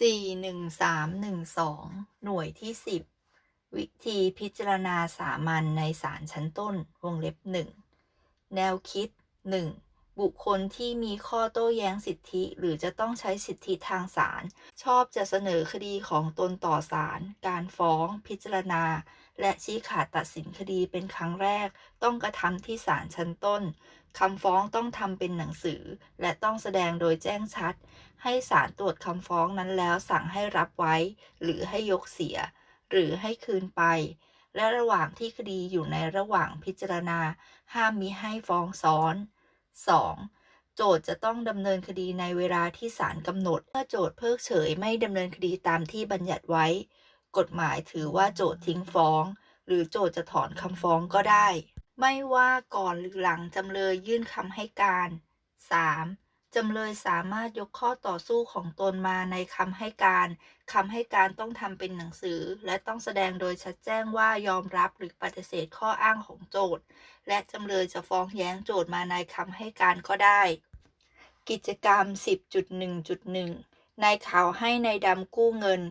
สี่หนึ่งสามหนึ่งสองหน่วยที่สิบวิธีพิจารณาสามัญในศาลชั้นต้นวงเล็บหนึ่งแนวคิดหนึ่งบุคคลที่มีข้อโต้แย้งสิทธิหรือจะต้องใช้สิทธิทางศาลชอบจะเสนอคดีของตนต่อศาลการฟ้อง พิจารณา และชี้ขาดตัดสินคดีเป็นครั้งแรก ต้องกระทำที่ศาลชั้นต้นคำฟ้องต้องทำเป็นหนังสือ และต้องแสดงโดยแจ้งชัด ให้ศาลตรวจคำฟ้องนั้นแล้วสั่งให้รับไว้ หรือให้ยกเสีย หรือให้คืนไป และระหว่างที่คดีอยู่ในระหว่างพิจารณา ห้ามมิให้ฟ้องซ้อน 2. โจทย์จะต้องดำเนินคดีในเวลาที่ศาลกำหนด เมื่อโจทย์เพิกเฉยไม่ดำเนินคดีตามที่บัญญัติไว้ กฎหมายถือว่าโจททิ้งฟ้อง หรือโจทจะถอนคำฟ้องก็ได้ ไม่ว่าก่อนหรือหลังจำเลยยื่นคำให้การ 3. จำเลยสามารถยกข้อต่อสู้ของตนมาในคำให้การคำให้การต้องทำเป็นหนังสือ และต้องแสดงโดยชัดแจ้งว่ายอมรับหรือปฏิเสธข้ออ้างของโจทย์และจำเลยจะฟ้องแย้งโจทย์มาในคำให้การก็ได้ กิจกรรม 10.1.1นายขาวให้นายดำกู้เงิน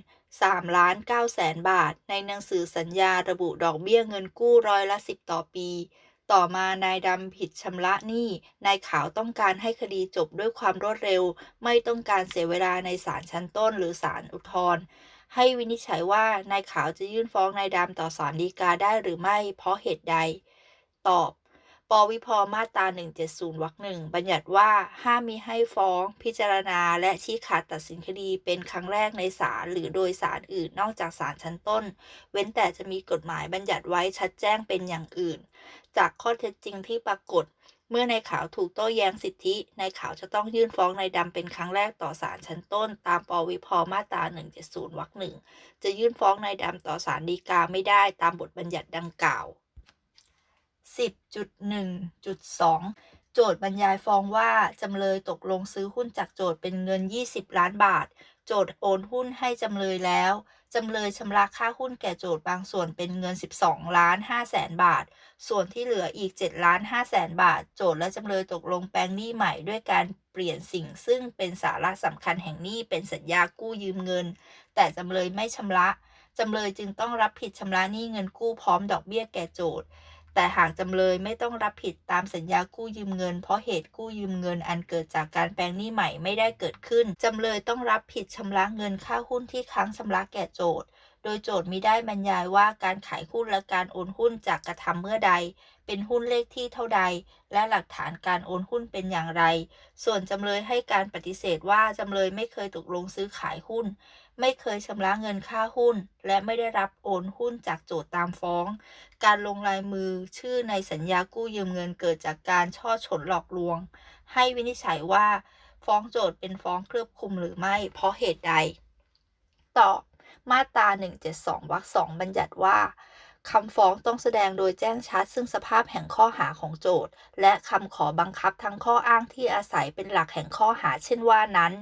3ล้าน9แสนบาท ในหนังสือสัญญาระบุดอกเบี้ยเงินกู้ร้อยละ 10 ต่อปี ต่อมานายดำผิดชำระหนี้ นายขาวต้องการให้คดีจบด้วยความรวดเร็ว ไม่ต้องการเสียเวลาในศาลชั้นต้นหรือศาลอุทธรณ์ให้วินิจฉัยว่านายขาวจะยื่นฟ้องนายดำต่อศาลฎีกาได้หรือไม่ เพราะเหตุใด ตอบ วิพมาตรา 170วรรคหนึ่งบัญญัติว่าห้ามมีให้ฟ้อง พิจารณา และชี้ขาดตัดสินคดีเป็นครั้งแรกในศาลหรือโดยศาลอื่นนอกจากศาลชั้นต้น เว้นแต่จะมีกฎหมายบัญญัติไว้ชัดแจ้งเป็นอย่างอื่น จากข้อเท็จจริงที่ปรากฏ เมื่อในขาวถูกโต้แย้งสิทธินายขาวจะต้องยื่นฟ้องนายดำเป็นครั้งแรกต่อศาลชั้นต้น ตามปวิพมาตรา 170วรรคหนึ่งจะยื่นฟ้องนายดำต่อศาลฎีกาไม่ได้ตามบทบัญญัติดังกล่าว 10.1.2 โจทย์บรรยายฟ้องว่า จำเลยตกลงซื้อหุ้นจากโจทย์เป็นเงิน 20 ล้านบาท โจทย์โอนหุ้นให้จำเลยแล้ว จำเลยชำระค่าหุ้นแก่โจทย์บางส่วนเป็นเงิน 12 ล้าน5แสนบาท ส่วนที่เหลืออีก 7 ล้าน5แสนบาท โจทย์และจำเลยตกลงแปลงหนี้ใหม่ด้วยการเปลี่ยนสิ่งซึ่งเป็นสาระสำคัญแห่งหนี้เป็นสัญญากู้ยืมเงิน แต่จำเลยไม่ชำระจำเลยจึงต้องรับผิดชำระหนี้เงินกู้พร้อมดอกเบี้ยแก่โจทย์ แต่หากจำเลยไม่ต้องรับผิดตามสัญญากู้ยืมเงิน เพราะเหตุกู้ยืมเงินอันเกิดจากการแปลงหนี้ใหม่ไม่ได้เกิดขึ้น จำเลยต้องรับผิดชำระเงินค่าหุ้นที่ค้างชำระแก่โจทย์ โดยโจทย์มิได้บรรยายว่าการขายหุ้นและการโอนหุ้นจากกระทำเมื่อใด เป็นหุ้นเลขที่เท่าใด และหลักฐานการโอนหุ้นเป็นอย่างไร ส่วนจำเลยให้การปฏิเสธว่าจำเลยไม่เคยตกลงซื้อขายหุ้น ไม่เคยชำระเงินค่าหุ้น และไม่ได้รับโอนหุ้นจากโจทย์ตามฟ้อง การลงลายมือชื่อในสัญญากู้ยืมเงินเกิดจากการช่อฉนหลอกลวง ให้วินิจฉัยว่า ฟ้องโจทย์เป็นฟ้องเคลือบคลุมหรือไม่ เพราะเหตุใด ตอบ มาตรา 172 วรรคสองบัญญัติว่าคำฟ้องต้องแสดงโดยแจ้งชัด ซึ่งสภาพแห่งข้อหาของโจทย์ และคำขอบังคับทั้งข้ออ้างที่อาศัยเป็นหลักแห่งข้อหาเช่นว่านั้น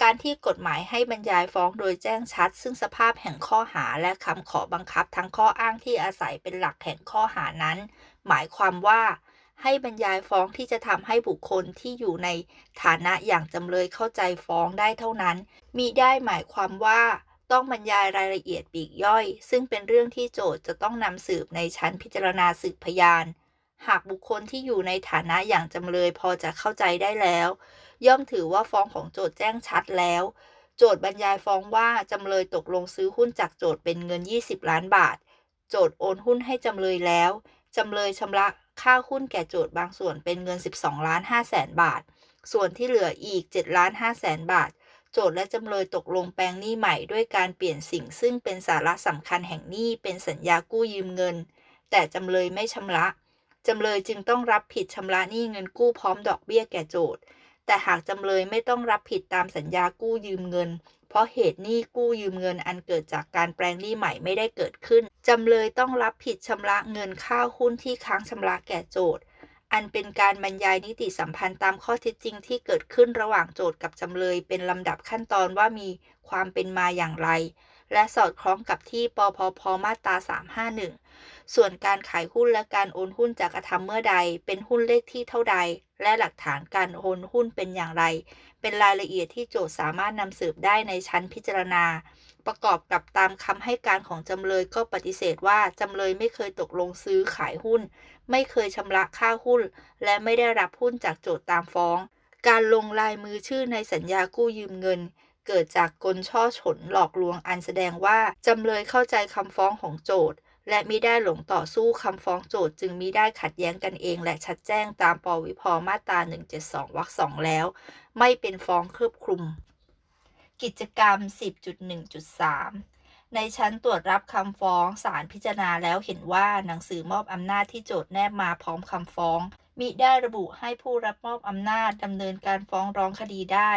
การที่กฎหมายให้บรรยายฟ้องโดยแจ้งชัด ซึ่งสภาพแห่งข้อหาและคำขอบังคับทั้งข้ออ้างที่อาศัยเป็นหลักแห่งข้อหานั้น หมายความว่าให้บรรยายฟ้องที่จะทำให้บุคคลที่อยู่ในฐานะอย่างจำเลยเข้าใจฟ้องได้เท่านั้นมิได้หมายความว่า ต้องบรรยายรายละเอียดปีกย่อย ซึ่งเป็นเรื่องที่โจทย์จะต้องนำสืบในชั้นพิจารณาสืบพยาน หากบุคคลที่อยู่ในฐานะอย่างจำเลยพอจะเข้าใจได้แล้ว ย่อมถือว่าฟ้องของโจทย์แจ้งชัดแล้ว โจทย์บรรยายฟ้องว่าจำเลยตกลงซื้อหุ้นจากโจทย์เป็นเงิน 20 ล้านบาท โจทย์โอนหุ้นให้จำเลยแล้ว จำเลยชำระค่าหุ้นแก่โจทย์บางส่วนเป็นเงิน 12ล้าน5แสนบาท ส่วนที่เหลืออีก7ล้าน5แสนบาท จทย์และจำเลยตกลงแปลงหนี้ใหม่ด้วยการเปลี่ยนสิ่งซึ่งเป็นสาระสำคัญแห่งหนี้เป็นสัญญากู้ยืมเงิน แต่จำเลยไม่ชำระ จำเลยจึงต้องรับผิดชำระหนี้เงินกู้พร้อมดอกเบี้ยแก่โจทย์ แต่หากจำเลยไม่ต้องรับผิดตามสัญญากู้ยืมเงิน เพราะเหตุหนี้กู้ยืมเงินอันเกิดจากการแปลงหนี้ใหม่ไม่ได้เกิดขึ้น จำเลยต้องรับผิดชำระเงินค่าหุ้นที่ค้างชำระแก่โจทย์ อันเป็นการบรรยายนิติสัมพันธ์ตามข้อเท็จจริงที่เกิดขึ้นระหว่างโจทย์กับจำเลย เป็นลำดับขั้นตอนว่ามีความเป็นมาอย่างไร และสอดคล้องกับที่ปพพมาตรา 351 ส่วนการขายหุ้นและการโอนหุ้นจากกระทำเมื่อใด เป็นหุ้นเลขที่เท่าใด และหลักฐานการโอนหุ้นเป็นอย่างไร เป็นรายละเอียดที่โจทก์สามารถนำสืบได้ในชั้นพิจารณา ประกอบกับตามคำให้การของจำเลยก็ปฏิเสธว่าจำเลยไม่เคยตกลงซื้อขายหุ้น ไม่เคยชำระค่าหุ้น และไม่ได้รับหุ้นจากโจทก์ตามฟ้อง การลงลายมือชื่อในสัญญากู้ยืมเงิน เกิดจากกลช่อฉนหลอกลวงอันแสดงว่าจำเลยเข้าใจคำฟ้องของโจทก์และมิได้หลงต่อสู้คำฟ้องโจทก์จึงมิได้ขัดแย้งกันเอง และชัดแจ้งตามปวิพมาตรา 172 วรรคสองแล้ว ไม่เป็นฟ้องครอบคลุม กิจกรรม 10.1.3 ในชั้นตรวจรับคำฟ้องศาลพิจารณาแล้วเห็นว่าหนังสือมอบอำนาจที่โจทก์แนบมาพร้อมคำฟ้องมิได้ระบุให้ผู้รับมอบอำนาจดำเนินการฟ้องร้องคดีได้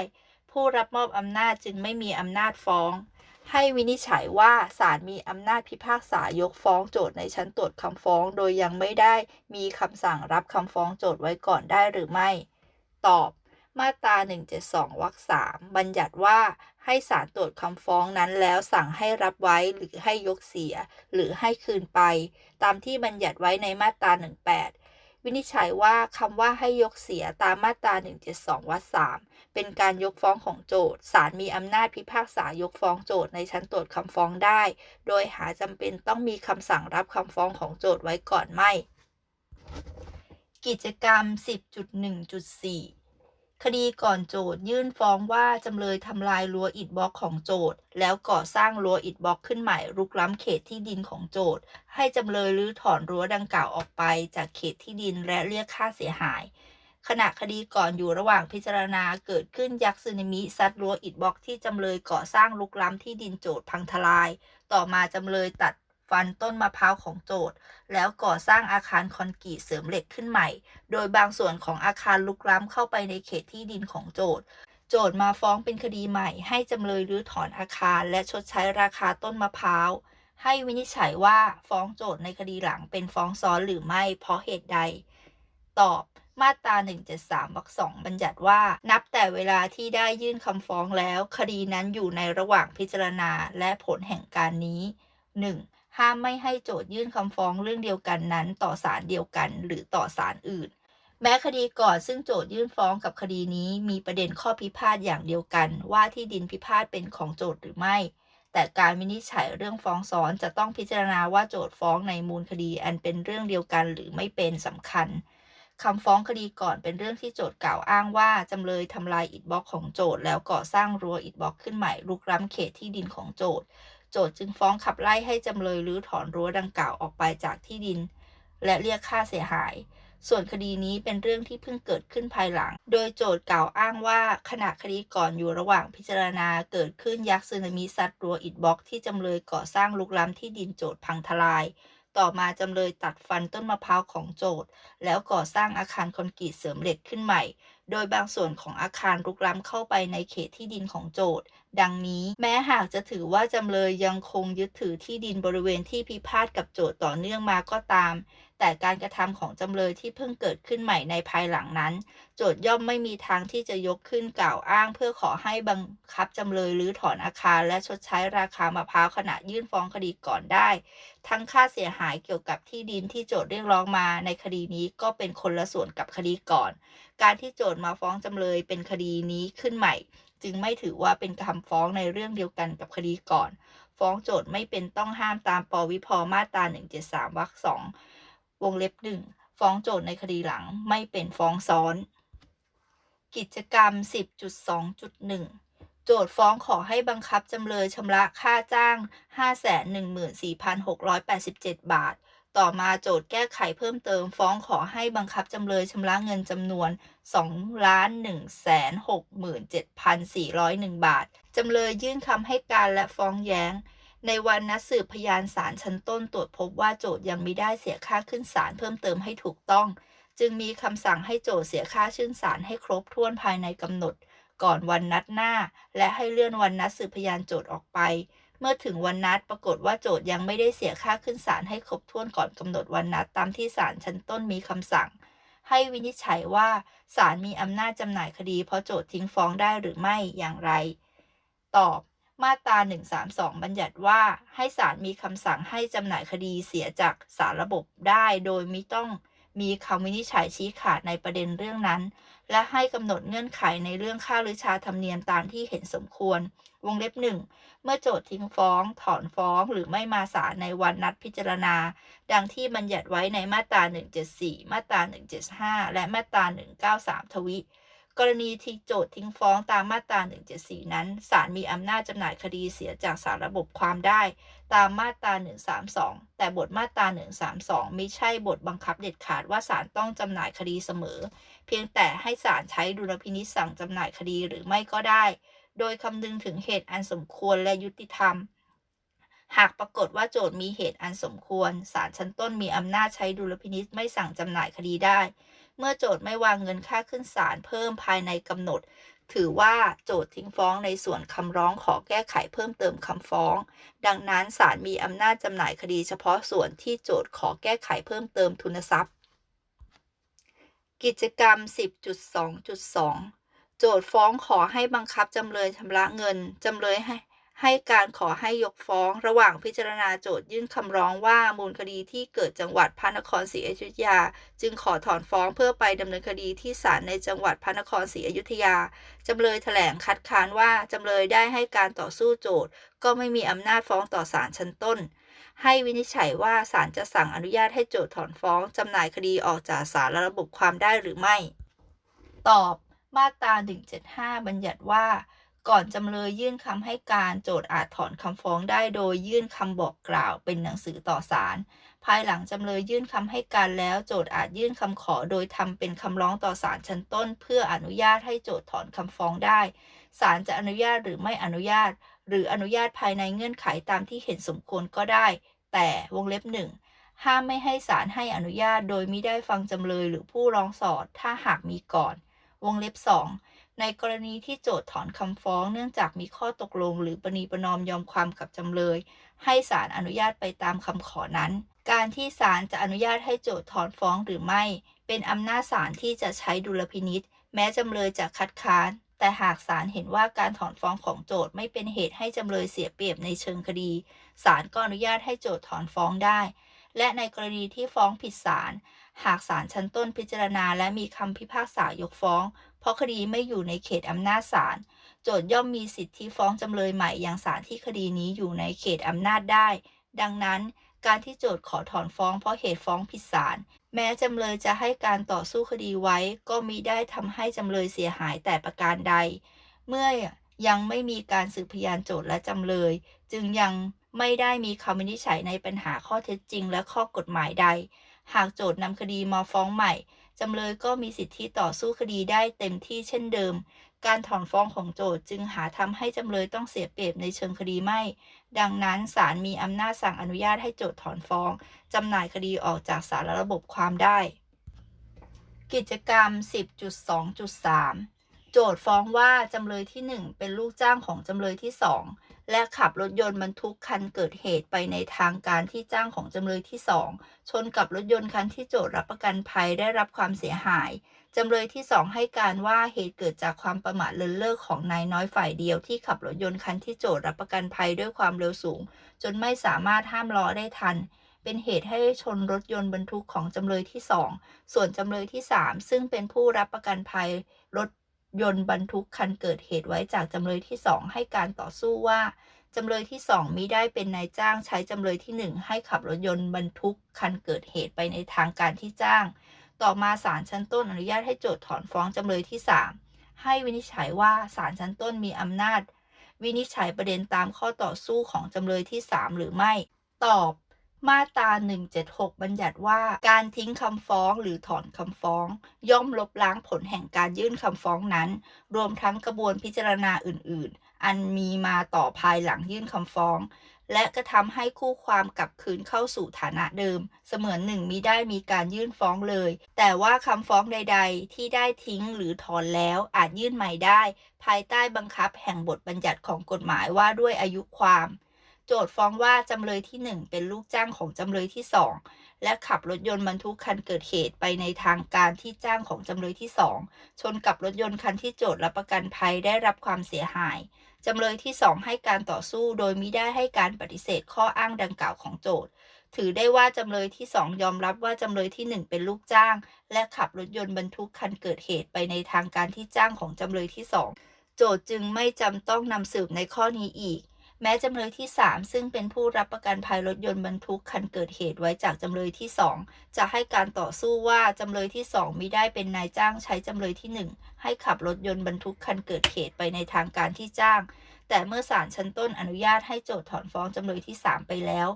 ผู้รับมอบอำนาจจึงไม่มีอำนาจฟ้อง ให้วินิจฉัยว่าศาลมีอำนาจพิพากษายกฟ้องโจทก์ในชั้นตรวจคำฟ้อง โดยยังไม่ได้มีคำสั่งรับคำฟ้องโจทก์ไว้ก่อนได้หรือไม่ ตอบ มาตรา 172 วรรคสามบัญญัติว่าให้ศาลตรวจคำฟ้องนั้นแล้วสั่งให้รับไว้หรือให้ยกเสีย หรือให้คืนไป ตามที่บัญญัติไว้ในมาตรา 18 วินิจฉัยว่าคำว่าให้ยกเสียตามมาตรา 172 วรรคสามเป็นการยกฟ้องของโจทก์ศาลมีอำนาจพิพากษายกฟ้องโจทก์ในชั้นตรวจคำฟ้องได้ โดยหาจำเป็นต้องมีคำสั่งรับคำฟ้องของโจทก์ไว้ก่อนไม่ กิจกรรม 10.1.4 คดีก่อนโจทยื่นฟ้องว่าจำเลยทำลายรั้วอิฐบล็อกของโจทก์แล้วก่อสร้างรั้วอิฐบล็อกขึ้นใหม่รุกล้ำเขตที่ดินของโจทก์ให้จำเลยรื้อถอนรั้วดังกล่าวออกไปจากเขตที่ดินและเรียกค่าเสียหาย ขณะคดีก่อนอยู่ระหว่างพิจารณาเกิดขึ้นยักษ์สึนามิซัดรั้วอิฐบล็อกที่จำเลยก่อสร้างลุกล้ำที่ดินโจทย์พังทลาย ต่อมาจำเลยตัด ฟันต้นมะพร้าวของโจทย์ แล้วก่อสร้างอาคารคอนกรีตเสริมเหล็กขึ้นใหม่ โดยบางส่วนของอาคารลุกล้ำเข้าไปในเขตที่ดินของโจทย์โจทย์มาฟ้องเป็นคดีใหม่ ให้จำเลยรื้อถอนอาคารและชดใช้ราคาต้นมะพร้าว ให้วินิจฉัยว่าฟ้องโจทย์ในคดีหลังเป็นฟ้องซ้อนหรือไม่เพราะเหตุใด ตอบมาตรา 173วรรคสองบัญญัติว่า นับแต่เวลาที่ได้ยื่นคำฟ้องแล้ว คดีนั้นอยู่ในระหว่างพิจารณาและผลแห่งการนี้ 1. ห้ามไม่ให้โจทยื่นคำฟ้องเรื่องเดียวกันนั้น ต่อศาลเดียวกัน หรือต่อศาลอื่น แม้คดีก่อนซึ่งโจทยื่นฟ้องกับคดีนี้มีประเด็นข้อพิพาทอย่างเดียวกัน ว่าที่ดินพิพาทเป็นของโจทหรือไม่ แต่การวินิจฉัยเรื่องฟ้องซ้อนจะต้องพิจารณาว่าโจทฟ้องในมูลคดีอันเป็นเรื่องเดียวกันหรือไม่เป็นสำคัญคำฟ้องคดีก่อนเป็นเรื่องที่โจทกล่าวอ้างว่าจำเลยทำลายอิฐบล็อกของโจทแล้วก่อสร้างรั้วอิฐบล็อกขึ้นใหม่ลุกล้ำเขตที่ดินของโจท โจทก์จึงฟ้องขับไล่ให้จำเลยรื้อถอนรั้วดังกล่าวออกไปจากที่ดิน และเรียกค่าเสียหาย ส่วนคดีนี้เป็นเรื่องที่เพิ่งเกิดขึ้นภายหลัง โดยโจทก์กล่าวอ้างว่าขณะคดีก่อนอยู่ระหว่างพิจารณาเกิดขึ้นยักษ์สึนามิซัดรั้วอิฐบล็อกที่จำเลยก่อสร้างลุกล้ำที่ดินโจทพังทลายต่อมาจำเลยตัดฟันต้นมะพร้าวของโจทแล้วก่อสร้างอาคารคอนกรีตเสริมเหล็กขึ้นใหม่ โดยบางส่วนของอาคารรุกล้ำเข้าไปในเขตที่ดินของโจทย์ดังนี้แม้หากจะถือว่าจำเลยยังคงยึดถือที่ดินบริเวณที่พิพาทกับโจทย์ต่อเนื่องมาก็ตาม แต่การกระทำของจำเลยที่เพิ่งเกิดขึ้นใหม่ในภายหลังนั้น โจทย่อมไม่มีทางที่จะยกขึ้นกล่าวอ้าง เพื่อขอให้บังคับจำเลยหรือถอนอาคาร และชดใช้ราคามะพร้าวขณะยื่นฟ้องคดีก่อนได้ ทั้งค่าเสียหายเกี่ยวกับที่ดินที่โจทเรียกร้องมาในคดีนี้ก็เป็นคนละส่วนกับคดีก่อน การที่โจทมาฟ้องจำเลยเป็นคดีนี้ขึ้นใหม่ จึงไม่ถือว่าเป็นคำฟ้องในเรื่องเดียวกันกับคดีก่อน ฟ้องโจทไม่เป็นต้องห้ามตามปวิพมาตรา 173วรรคสองวงเล็บหนึ่งฟ้องโจทย์ในคดีหลังไม่เป็นฟ้องซ้อน กิจกรรม 10.2.1โจทย์ฟ้องขอให้บังคับจำเลยชำระค่าจ้าง 514,687 บาท ต่อมาโจทย์แก้ไขเพิ่มเติมฟ้องขอให้บังคับจำเลยชำระเงินจำนวน2,167,401 บาท จำเลยยื่นคำให้การและฟ้องแย้ง ในวันนัดสืบพยานศาลชั้นต้นตรวจพบว่าโจทย์ยังไม่ได้เสียค่าขึ้นศาลเพิ่มเติมให้ถูกต้อง จึงมีคำสั่งให้โจทย์เสียค่าชื่นศาลให้ครบถ้วนภายในกำหนด ก่อนวันนัดหน้า และให้เลื่อนวันนัดสืบพยานโจทย์ออกไป เมื่อถึงวันนัดปรากฏว่าโจทยังไม่ได้เสียค่าขึ้นศาลให้ครบถ้วนก่อนกำหนดวันนัดตามที่ศาลชั้นต้นมีคำสั่ง ให้วินิจฉัยว่าศาลมีอำนาจจำหน่ายคดี เพราะโจททิ้งฟ้องได้หรือไม่อย่างไร ตอบมาตรา 132 บัญญัติว่าให้ศาลมีคำสั่งให้จำหน่ายคดีเสียจากสารระบบได้ โดยไม่ต้องมีคำวินิจฉัยชี้ขาดในประเด็นเรื่องนั้น และให้กำหนดเงื่อนไขในเรื่องค่าหรือชาธรรมเนียมตามที่เห็นสมควร วงเล็บหนึ่งเมื่อโจทย์ทิ้งฟ้อง ถอนฟ้อง หรือไม่มาศาลในวันนัดพิจารณา ดังที่บัญญัติไว้ในมาตรา 174 มาตรา 175 และมาตรา 193 ทวิ กรณีที่โจทย์ทิ้งฟ้องตามมาตรา 174 นั้น ศาลมีอำนาจจำหน่ายคดีเสียจากสารระบบความได้ ตามมาตรา 132 แต่บทมาตรา 132 ไม่ใช่บทบังคับเด็ดขาดว่าศาลต้องจำหน่ายคดีเสมอ เพียงแต่ให้ศาลใช้ดุลพินิจสั่งจำหน่ายคดีหรือไม่ก็ได้ โดยคำนึงถึงเหตุอันสมควรและยุติธรรมหากปรากฏว่าโจทย์มีเหตุอันสมควร ศาลชั้นต้นมีอำนาจใช้ดุลพินิจไม่สั่งจำหน่ายคดีได้ มื่อโจทย์ไม่วางเงินค่าขึ้นศาลเพิ่มภายในกำหนด ถือว่าโจทย์ทิ้งฟ้องในส่วนคำร้องขอแก้ไขเพิ่มเติมคำฟ้อง ดังนั้นศาลมีอำนาจจำหน่ายคดีเฉพาะส่วนที่โจทย์ขอแก้ไขเพิ่มเติมทุนทรัพย์ กิจกรรม 10.2.2 โจทย์ฟ้องขอให้บังคับจำเลยชำระเงินจำเลยให้ ให้การขอให้ยกฟ้องระหว่างพิจารณาโจทยื่นคำร้องว่ามูลคดีที่เกิดจังหวัดพระนครศรีอยุธยา จึงขอถอนฟ้องเพื่อไปดำเนินคดีที่ศาลในจังหวัดพระนครศรีอยุธยา จำเลยแถลงคัดค้านว่าจำเลยได้ให้การต่อสู้โจทก็ไม่มีอำนาจฟ้องต่อศาลชั้นต้น ให้วินิจฉัยว่าศาลจะสั่งอนุญาตให้โจทถอนฟ้องจำหน่ายคดีออกจากศาลและระบบความได้หรือไม่ ตอบ มาตรา175 บัญญัติว่า ก่อนจำเลยยื่นคำให้การโจทย์อาจถอนคำฟ้องได้โดยยื่นคำบอกกล่าวเป็นหนังสือต่อศาลภายหลังจำเลยยื่นคำให้การแล้ว โจทย์อาจยื่นคำขอโดยทำเป็นคำร้องต่อศาลชั้นต้น เพื่ออนุญาตให้โจทย์ถอนคำฟ้องได้ศาลจะอนุญาตหรือไม่อนุญาต หรืออนุญาตภายในเงื่อนไขตามที่เห็นสมควรก็ได้ แต่วงเล็บหนึ่งห้ามไม่ให้ศาลให้อนุญาตโดยมิได้ฟังจำเลยหรือผู้ร้องสอดถ้าหากมีก่อน วงเล็บ 2 ในกรณีที่โจทย์ถอนคำฟ้อง เนื่องจากมีข้อตกลง หรือประนีประนอมยอมความกับจำเลย ให้ศาลอนุญาตไปตามคำขอนั้น การที่ศาลจะอนุญาตให้โจทย์ถอนฟ้องหรือไม่ เป็นอำนาจศาลที่จะใช้ดุลพินิษแม้จำเลยจะคัดค้าน แต่หากศาลเห็นว่าการถอนฟ้องของโจทย์ไม่เป็นเหตุให้จำเลยเสียเปรียบในเชิงคดี ศาลก็อนุญาตให้โจทย์ถอนฟ้องได้ และในกรณีที่ฟ้องผิดศาล หากศาลชั้นต้นพิจารณา และมีคำพิพากษายกฟ้อง เพราะคดีไม่อยู่ในเขตอำนาจศาลโจทย่อมมีสิทธิฟ้องจำเลยใหม่ยังศาลที่คดีนี้อยู่ในเขตอำนาจได้ ดังนั้น การที่โจทย์ขอถอนฟ้องเพราะเหตุฟ้องผิดศาลแม้จำเลยจะให้การต่อสู้คดีไว้ ก็มิได้ทำให้จำเลยเสียหายแต่ประการใด เมื่อยังไม่มีการสืบพยานโจทย์และจำเลย จึงยังไม่ได้มีคำวินิจฉัยในปัญหาข้อเท็จจริงและข้อกฎหมายใด หากโจทย์นำคดีมาฟ้องใหม่ จำเลยก็มีสิทธิต่อสู้คดีได้เต็มที่เช่นเดิม การถอนฟ้องของโจทย์จึงหาทำให้จำเลยต้องเสียเปรียบในเชิงคดีไม่ ดังนั้นศาลมีอำนาจสั่งอนุญาตให้โจทย์ถอนฟ้องจำหน่ายคดีออกจากสารระบบความได้ กิจกรรม 10.2.3 โจทย์ฟ้องว่าจำเลยที่ 1 เป็นลูกจ้างของจำเลยที่ 2 และขับรถยนต์บรรทุกคันเกิดเหตุไปในทางการที่จ้างของจำเลยที่ 2 ชนกับรถยนต์คันที่โจทย์รับประกันภัยได้รับความเสียหาย จำเลยที่ 2 ให้การว่าเหตุเกิดจากความประมาทเลินเล่อของนายน้อยฝ่ายเดียวที่ขับรถยนต์คันที่โจทย์รับประกันภัยด้วยความเร็วสูง จนไม่สามารถห้ามล้อได้ทันเป็นเหตุให้ชนรถยนต์บรรทุกของจำเลยที่ 2 ส่วนจำเลยที่ 3 ซึ่งเป็นผู้รับประกันภัยรถ ยนต์บรรทุกคันเกิดเหตุไว้จากจำเลยที่2ให้การต่อสู้ว่าจำเลยที่2มิได้เป็นนายจ้างใช้จำเลยที่1ให้ขับรถยนต์บรรทุกคันเกิดเหตุไปในทางการที่จ้าง ต่อมาศาลชั้นต้นอนุญาตให้โจทย์ถอนฟ้องจำเลยที่3ให้วินิจฉัยว่าศาลชั้นต้นมีอำนาจ วินิจฉัยประเด็นตามข้อต่อสู้ของจำเลยที่3หรือไม่ ตอบ มาตรา 176 บัญญัติว่า การทิ้งคำฟ้องหรือถอนคำฟ้อง ย่อมลบล้างผลแห่งการยื่นคำฟ้องนั้น รวมทั้งกระบวนพิจารณาอื่น ๆ อันมีมาต่อภายหลังยื่นคำฟ้อง และกระทำให้คู่ความกลับคืนเข้าสู่ฐานะเดิม เสมือนหนึ่งมิได้มีการยื่นฟ้องเลย แต่ว่าคำฟ้องใด ๆ ที่ได้ทิ้งหรือถอนแล้วอาจยื่นใหม่ได้ ภายใต้บังคับแห่งบทบัญญัติของกฎหมายว่าด้วยอายุความ จทย์ฟ้องว่าจำเลยที่ 1 เป็นลูกจ้างของจำเลยที่ 2 และขับรถยนต์บรรทุกคันเกิดเหตุไปในทางการที่จ้างของจำเลยที่ 2 ชนกับรถยนต์คันที่โจทย์รับประกันภัยได้รับความเสียหายจำเลยที่ 2 ให้การต่อสู้โดยมิได้ให้การปฏิเสธข้ออ้างดังกล่าวของโจทย์ถือได้ว่าจำเลยที่สองยอมรับว่าจำเลยที่หนึ่งเป็นลูกจ้าง และขับรถยนต์บรรทุกคันเกิดเหตุไปในทางการที่จ้างของจำเลยที่สองโจทก์จึงไม่จำต้องนำสืบในข้อนี้อีก แม้จำเลยที่ 3 ซึ่งเป็นผู้รับประกันภัยรถยนต์บรรทุกคันเกิดเหตุไว้จากจำเลยที่ 2 จะให้การต่อสู้ว่าจำเลยที่ 2มิได้เป็นนายจ้างใช้จำเลยที่ 1 ให้ขับรถยนต์บรรทุกคันเกิดเหตุไปในทางการที่จ้าง แต่เมื่อศาลชั้นต้นอนุญาตให้โจทก์ถอนฟ้องจำเลยที่ 3 ไปแล้ว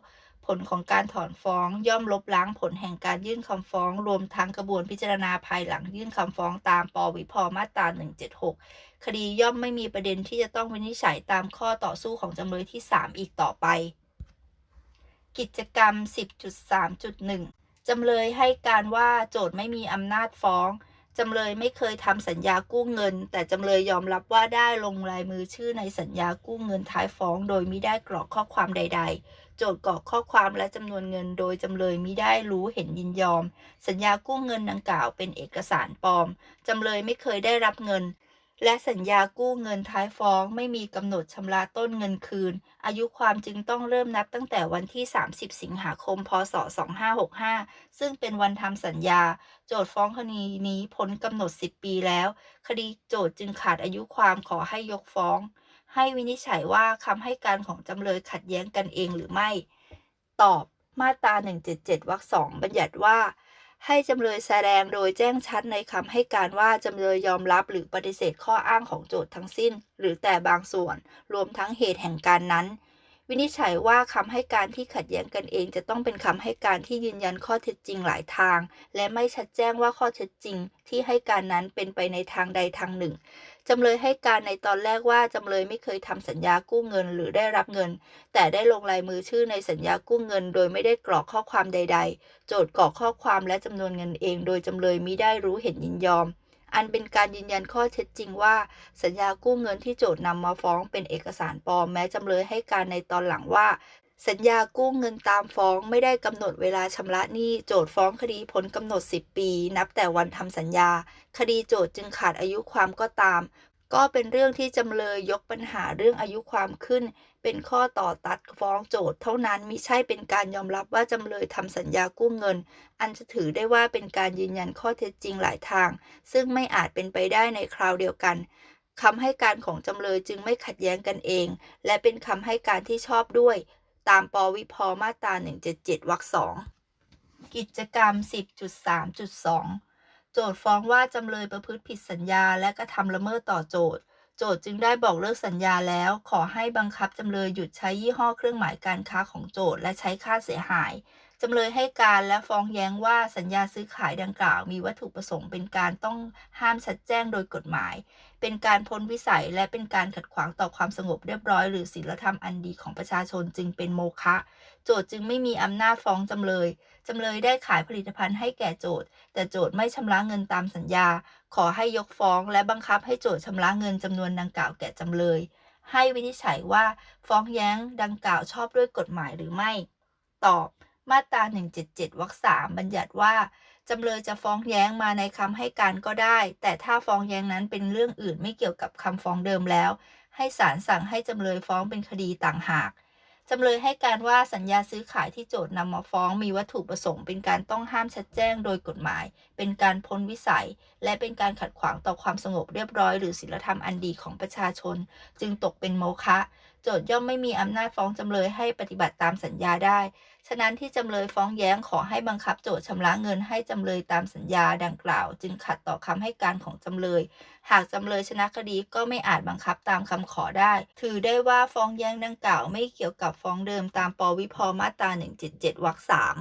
ผลของการถอนฟ้องย่อมลบล้างผลแห่งการยื่นคำฟ้อง รวมทั้งกระบวนพิจารณาภายหลังยื่นคำฟ้องตามปวิพมาตรา176 คดีย่อมไม่มีประเด็นที่จะต้องวินิจฉัยตามข้อต่อสู้ของจำเลยที่ 3 อีกต่อไป กิจกรรม 10.3.1 จำเลยให้การว่าโจทย์ไม่มีอำนาจฟ้อง จำเลยไม่เคยทำสัญญากู้เงิน แต่จำเลยยอมรับว่าได้ลงลายมือชื่อในสัญญากู้เงินท้ายฟ้อง โดยมิได้กรอกข้อความใด ๆ โจทย์กรอกข้อความและจำนวนเงิน โดยจำเลยมิได้รู้เห็นยินยอม สัญญากู้เงินดังกล่าวเป็นเอกสารปลอม จำเลยไม่เคยได้รับเงิน และสัญญากู้เงินท้ายฟ้องไม่มีกำหนดชำระต้นเงินคืน อายุความจึงต้องเริ่มนับตั้งแต่วันที่ 30 สิงหาคม พศ 2565 ซึ่งเป็นวันทำสัญญา โจทฟ้องคดีนี้พ้นกำหนด 10 ปีแล้ว คดีโจทจึงขาดอายุความขอให้ยกฟ้อง ให้วินิจฉัยว่าคำให้การของจำเลยขัดแย้งกันเองหรือไม่ ตอบมาตรา 177 วรรคสองบัญญัติว่า ให้จำเลยแสดงโดยแจ้งชัดในคำให้การว่าจำเลยยอมรับหรือปฏิเสธข้ออ้างของโจทก์ทั้งสิ้น หรือแต่บางส่วน รวมทั้งเหตุแห่งการนั้น วินิจฉัยว่าคำให้การที่ขัดแย้งกันเอง จะต้องเป็นคำให้การที่ยืนยันข้อเท็จจริงหลายทาง และไม่ชัดแจ้งว่าข้อเท็จจริง ที่ให้การนั้นเป็นไปในทางใดทางหนึ่ง จำเลยให้การในตอนแรกว่าจำเลยไม่เคยทำสัญญากู้เงินหรือได้รับเงิน แต่ได้ลงลายมือชื่อในสัญญากู้เงิน โดยไม่ได้กรอกข้อความใด ๆ โจทย์กรอกข้อความและจำนวนเงินเอง โดยจำเลยมิได้รู้เห็นยินยอม อันเป็นการยืนยันข้อเท็จจริงว่า สัญญากู้เงินที่โจทย์นำมาฟ้องเป็นเอกสารปลอมแม้จำเลยให้การในตอนหลังว่า สัญญากู้เงินตามฟ้องไม่ได้กำหนดเวลาชำระหนี้โจทฟ้องคดีพ้นกำหนด 10 ปี นับแต่วันทำสัญญา คดีโจทจึงขาดอายุความก็ตาม ก็เป็นเรื่องที่จำเลยยกปัญหาเรื่องอายุความขึ้น เป็นข้อต่อตัดฟ้องโจทเท่านั้นมิใช่เป็นการยอมรับว่าจำเลยทำสัญญากู้เงิน อันจะถือได้ว่าเป็นการยืนยันข้อเท็จจริงหลายทาง ซึ่งไม่อาจเป็นไปได้ในคราวเดียวกันคำให้การของจำเลยจึงไม่ขัดแย้งกันเอง และเป็นคำให้การที่ชอบด้วย ตามปวิพมาตรา177วรรคสองกิจกรรม 10.3.2 โจทย์ฟ้องว่าจำเลยประพฤติผิดสัญญาและกระทำละเมิดต่อโจทย์โจทจึงได้บอกเลิกสัญญาแล้ว ขอให้บังคับจำเลยหยุดใช้ยี่ห้อเครื่องหมายการค้าของโจทและใช้ค่าเสียหายำเลยให้การและฟ้องแย้งว่าสัญญาซื้อขายดังกล่าว มีวัตถุประสงค์เป็นการต้องห้ามชัดแจ้งโดยกฎหมาย เป็นการพ้นวิสัยและเป็นการขัดขวางต่อความสงบเรียบร้อย หรือศีลธรรมอันดีของประชาชนจึงเป็นโมฆะโจทย์จึงไม่มีอำนาจฟ้องจำเลยจำเลยได้ขายผลิตภัณฑ์ให้แก่โจทย์แต่โจทย์ไม่ชำระเงินตามสัญญา ขอให้ยกฟ้องและบังคับให้โจทย์ชำระเงินจำนวนดังกล่าวแก่จำเลย ให้วินิจฉัยว่าฟ้องแย้งดังกล่าวชอบด้วยกฎหมายหรือไม่ ตอบ มาตรา 177 วรรคสามบัญญัติว่าจำเลยจะฟ้องแย้งมาในคำให้การก็ได้ แต่ถ้าฟ้องแย้งนั้นเป็นเรื่องอื่นไม่เกี่ยวกับคำฟ้องเดิมแล้ว ให้ศาลสั่งให้จำเลยฟ้องเป็นคดีต่างหากจำเลยให้การว่าสัญญาซื้อขายที่โจทย์นำมาฟ้องมีวัตถุประสงค์เป็นการต้องห้ามชัดแจ้งโดยกฎหมาย เป็นการพ้นวิสัย และเป็นการขัดขวางต่อความสงบเรียบร้อย หรือศีลธรรมอันดีของประชาชน จึงตกเป็นโมฆะโจทย์ย่อมไม่มีอำนาจฟ้องจำเลยให้ปฏิบัติตามสัญญาได้ ฉะนั้นที่จำเลยฟ้องแย้งขอให้บังคับโจทย์ชำระเงินให้จำเลยตามสัญญาดังกล่าว จึงขัดต่อคำให้การของจำเลย หากจำเลยชนะคดีก็ไม่อาจบังคับตามคำขอได้ ถือได้ว่าฟ้องแย้งดังกล่าวไม่เกี่ยวกับฟ้องเดิมตามปวิพมาตรา177วรรคสาม